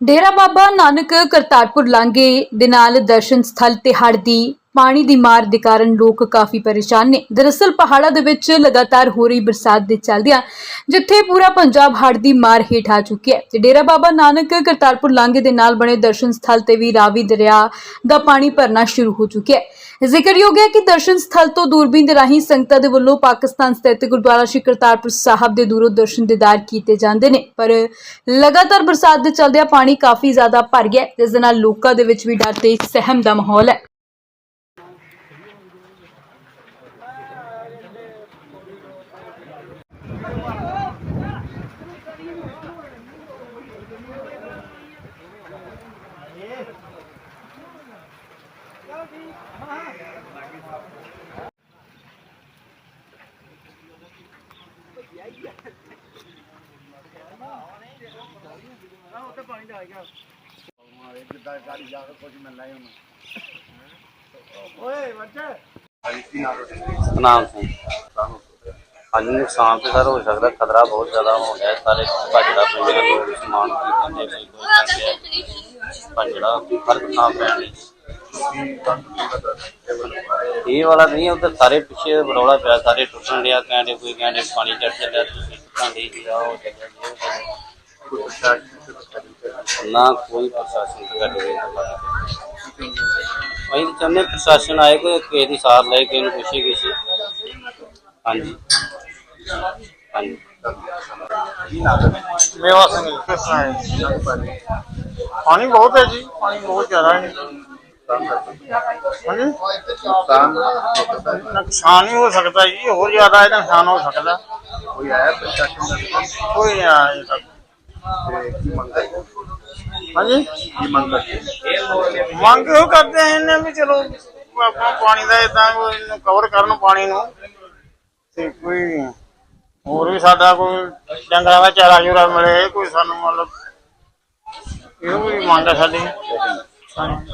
ਡੇਰਾ ਬਾਬਾ ਨਾਨਕ ਕਰਤਾਰਪੁਰ ਲਾਂਘੇ ਦੇ ਨਾਲ ਦਰਸ਼ਨ ਸਥਲ ਤੇ ਹੜ੍ਹ ਦੀ ਪਾਣੀ ਦੀ ਮਾਰ ਦੇ ਕਾਰਨ ਲੋਕ ਕਾਫੀ ਪਰੇਸ਼ਾਨ ਨੇ। ਦਰਅਸਲ ਪਹਾੜਾਂ ਦੇ ਵਿੱਚ ਲਗਾਤਾਰ ਹੋ ਰਹੀ ਬਰਸਾਤ ਦੇ ਚੱਲਦਿਆਂ ਜਿੱਥੇ ਪੂਰਾ ਪੰਜਾਬ ਹੜ੍ਹ ਦੀ ਮਾਰ ਹੇਠ ਆ ਚੁੱਕਿਆ ਹੈ। ਤੇ ਡੇਰਾ ਬਾਬਾ ਨਾਨਕ ਕਰਤਾਰਪੁਰ ਲਾਂਘੇ ਦੇ ਨਾਲ ਬਣੇ ਦਰਸ਼ਨ ਸਥਲ ਤੇ ਵੀ ਰਾਵੀ ਦਰਿਆ ਦਾ ਪਾਣੀ ਭਰਨਾ ਸ਼ੁਰੂ ਹੋ ਚੁੱਕਿਆ ਹੈ। ਜ਼ਿਕਰਯੋਗ ਹੈ ਕਿ ਦਰਸ਼ਨ ਸਥਲ ਤੋਂ ਦੂਰਬੀਨ ਦੇ ਰਾਹੀਂ ਸੰਗਤਾਂ ਦੇ ਵੱਲੋਂ ਪਾਕਿਸਤਾਨ ਸਥਿਤ ਗੁਰਦੁਆਰਾ ਸ਼੍ਰੀ ਕਰਤਾਰਪੁਰ ਸਾਹਿਬ ਦੇ ਦੂਰੋਂ ਦਰਸ਼ਨ ਦੀਦਾਰ ਕੀਤੇ ਜਾਂਦੇ ਨੇ। ਪਰ ਲਗਾਤਾਰ ਬਰਸਾਤ ਦੇ ਚੱਲਦਿਆਂ ਪਾਣੀ ਕਾਫੀ ਜ਼ਿਆਦਾ ਭਰ ਗਿਆ ਜਿਸ ਦੇ ਨਾਲ ਲੋਕਾਂ ਦੇ ਵਿੱਚ ਵੀ ਡਰ ਤੇ ਸਹਿਮ ਦਾ ਮਾਹੌਲ ਹੈ। ਸਤਨਾਮ ਸਿੰਘ ਹਾਂਜੀ, ਨੁਕਸਾਨ ਤੇ ਸਰ ਹੋ ਸਕਦਾ, ਖਤਰਾ ਬਹੁਤ ਜ਼ਿਆਦਾ ਹੋ ਗਿਆ ਸਾਰੇ ਭੱਜੜਾ ਪਿੰਡ ਦੇ ਸਮਾਨ ਖਰੀਦਣ ਦੇ ਕੋਈ ਕੋਈ ਕਹਿੰਦੇ ਹਰ ਥਾਂ ਪੈਣ ਲਈ ਇਹ ਵਾਲਾ ਨਹੀਂ ਉਧਰ ਸਾਰੇ ਪਿੱਛੇ ਰੌਲਾ ਪਿਆ, ਸਾਰੇ ਟੁੱਟਣ ਲਿਆ ਕਹਿੰਦੇ ਕੋਈ ਕਹਿੰਦੇ ਪਾਣੀ ਚੜ ਚੱਲਿਆ ਤੁਸੀਂ ਕਹਿੰਦੇ ਜੀ ਆਹ ਹੋ ਚੱਲਿਆ ਜੀ ਉਹ ਚੱਲਿਆ। ਨਾ ਕੋਈ ਪ੍ਰਸ਼ਾਸਨ ਦਾ ਨਹੀਂ ਅਸੀਂ ਤਾਂ ਚਾਹੁੰਦੇ ਹਾਂ ਪ੍ਰਸ਼ਾਸਨ ਆਏ, ਕੋਈ ਕਿਸੇ ਦੀ ਸਾਰ ਲਏ, ਕਿਸੇ ਨੂੰ ਪੁੱਛੇ ਕਿਸੇ। ਹਾਂਜੀ। ਮੇਵਾ ਸਿੰਘ ਕਿਸ ਤਰ੍ਹਾਂ ਹੈ ਪਾਣੀ ਬਹੁਤ ਹੈ ਜੀ ਪਾਣੀ ਬਹੁਤ ਜ਼ਿਆਦਾ ਹੈ। ਹਾਂਜੀ? ਨੁਕਸਾਨ ਹੀ ਹੋ ਸਕਦਾ ਜੀ ਹੋਰ ਜ਼ਿਆਦਾ ਇਹਦਾ ਨੁਕਸਾਨ ਹੋ ਸਕਦਾ। ਕੋਈ ਆਇਆ ਪ੍ਰਸ਼ਾਸਨ ਕੋਈ? ਨਹੀਂ ਆਇਆ ਅਜੇ ਤੱਕ ਤੇ ਕੀ ਮੰਗਦਾ ਹੈ? ਹਾਂਜੀ? ਕੀ ਮੰਗਦਾ ਹੈ? ਮੰਗ ਉਹ ਕਰਦੇ ਆ ਇਹਨੇ ਵੀ ਚਲੋ ਆਪਣਾ ਪਾਣੀ ਦਾ ਇਦਾਂ ਕੋਈ ਕਵਰ ਕਰਨ ਪਾਣੀ ਨੂੰ। ਤੇ ਕੋਈ ਹੋਰ ਵੀ ਸਾਡਾ ਕੋਈ ਡੰਗਰਾਂ ਦਾ ਚਾਰਾ ਚੂਰਾ ਮਿਲੇ ਕੋਈ ਸਾਨੂੰ ਮਤਲਬ ਇਹੋ ਵੀ ਮੰਗ ਹੈ ਸਾਡੀ। ਹਾਂਜੀ